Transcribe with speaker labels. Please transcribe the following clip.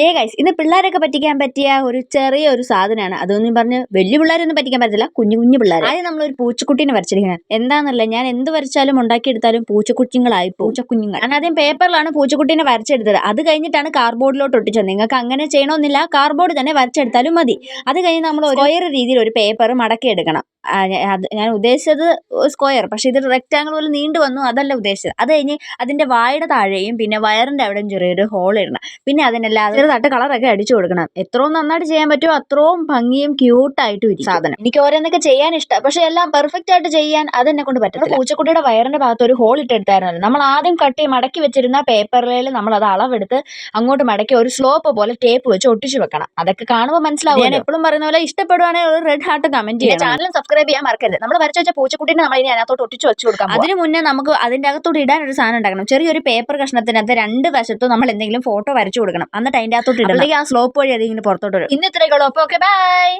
Speaker 1: ഏ ഗൈസ് ഇന്ന് പിള്ളേരൊക്കെ പറ്റിക്കാൻ പറ്റിയ ഒരു ചെറിയ ഒരു സാധനമാണ്. അതൊന്നും പറഞ്ഞ് വലിയ പിള്ളേരൊന്നും പറ്റിക്കാൻ പറ്റില്ല കുഞ്ഞു കുഞ്ഞു പിള്ളേർ ആദ്യം നമ്മൾ ഒരു പൂച്ചക്കുട്ടീനെ വരച്ചിരിക്കുന്നത് എന്താണെന്നല്ല ഞാൻ എന്ത് വരച്ചാലും ഉണ്ടാക്കിയെടുത്താലും പൂച്ചക്കുഞ്ഞുങ്ങളായി പൂച്ചക്കുഞ്ഞുങ്ങൾ. ഞാൻ ആദ്യം പേപ്പറിലാണ് പൂച്ചക്കുട്ടീനെ വരച്ചെടുത്തത്. അത് കഴിഞ്ഞിട്ടാണ് കാർബോർഡിലോട്ട് ഒട്ടിച്ചത്. നിങ്ങൾക്ക് അങ്ങനെ ചെയ്യണമെന്നില്ല. കാർബോർഡ് തന്നെ വരച്ചെടുത്താലും മതി. അത് കഴിഞ്ഞ് നമ്മൾ ഒരേ രീതിയിൽ ഒരു പേപ്പർ മടക്കി എടുക്കണം അത് ഞാൻ ഉദ്ദേശിച്ചത് സ്ക്വയർ പക്ഷെ ഇത് റെക്റ്റാങ്കിൾ പോലെ നീണ്ടു വന്നു അതല്ല ഉദ്ദേശിച്ചത്. അത് കഴിഞ്ഞ് അതിന്റെ വായുടെ താഴെയും പിന്നെ വയറിന്റെ അവിടെയും ചെറിയൊരു ഹോൾ ഇടണം. പിന്നെ അതിനെല്ലാം ചെറുതായിട്ട് കളറൊക്കെ അടിച്ചു കൊടുക്കണം. എത്രയും നന്നായിട്ട് ചെയ്യാൻ പറ്റുമോ അത്രയും ഭംഗിയും ക്യൂട്ടായിട്ടും ഇരിക്കും. സാധനം. എനിക്ക് ഓരോന്നൊക്കെ ചെയ്യാൻ ഇഷ്ടം. പക്ഷെ എല്ലാം പെർഫെക്റ്റ് ആയിട്ട് ചെയ്യാൻ അതെന്നെ കൊണ്ട് പറ്റും പൂച്ചക്കുട്ടിയുടെ വയറിന്റെ ഭാഗത്ത് ഒരു ഹോൾ ഇട്ടെടുത്തായിരുന്നല്ലോ. നമ്മൾ ആദ്യം കട്ടി മടക്കി വെച്ചിരുന്ന പേപ്പറിൽ നമ്മൾ അത് അളവെടുത്ത് അങ്ങോട്ട് മടക്കി ഒരു സ്ലോപ്പ് പോലെ ടേപ്പ് വെച്ച് ഒട്ടിച്ചു വെക്കണം. അതൊക്കെ കാണുമ്പോൾ മനസ്സിലാവും ഞാൻ എപ്പോഴും പറയുന്ന പോലെ ഇഷ്ടപ്പെടുവാണെങ്കിൽ ഒരു റെഡ് ഹാർട്ട് കമന്റ് ചെയ്യാം ചാനൽ സബ്സ്ക്രൈബ് ചെയ്യാൻ മറക്കരുത്. നമ്മൾ വരച്ച വെച്ച പൂച്ചക്കുട്ടിനെ നമ്മൾ ഇനി അതിനകത്തോട്ട് ഒട്ടിച്ച് വെച്ച് കൊടുക്കാം അതിന് മുന്നേ നമുക്ക് അതിന്റെ അകത്തോട്ട് ഇടാൻ ഒരു സാധനം ഉണ്ടാക്കണം. ചെറിയൊരു പേപ്പർ കഷ്ണത്തിനകത്ത് രണ്ട് വശത്തും നമ്മൾ എന്തെങ്കിലും ഫോട്ടോ വരച്ചു കൊടുക്കണം. എന്നിട്ട് അതിന്റെ അകത്തോട്ട് ഇടണം. ആ സ്ലോപ്പ് വഴി അതിങ്ങനെ പുറത്തോട്ട് വരും. ഇന്ന് ഇത്രയൊക്കെ ഉള്ളൂ. അപ്പോൾ ഓക്കെ ബൈ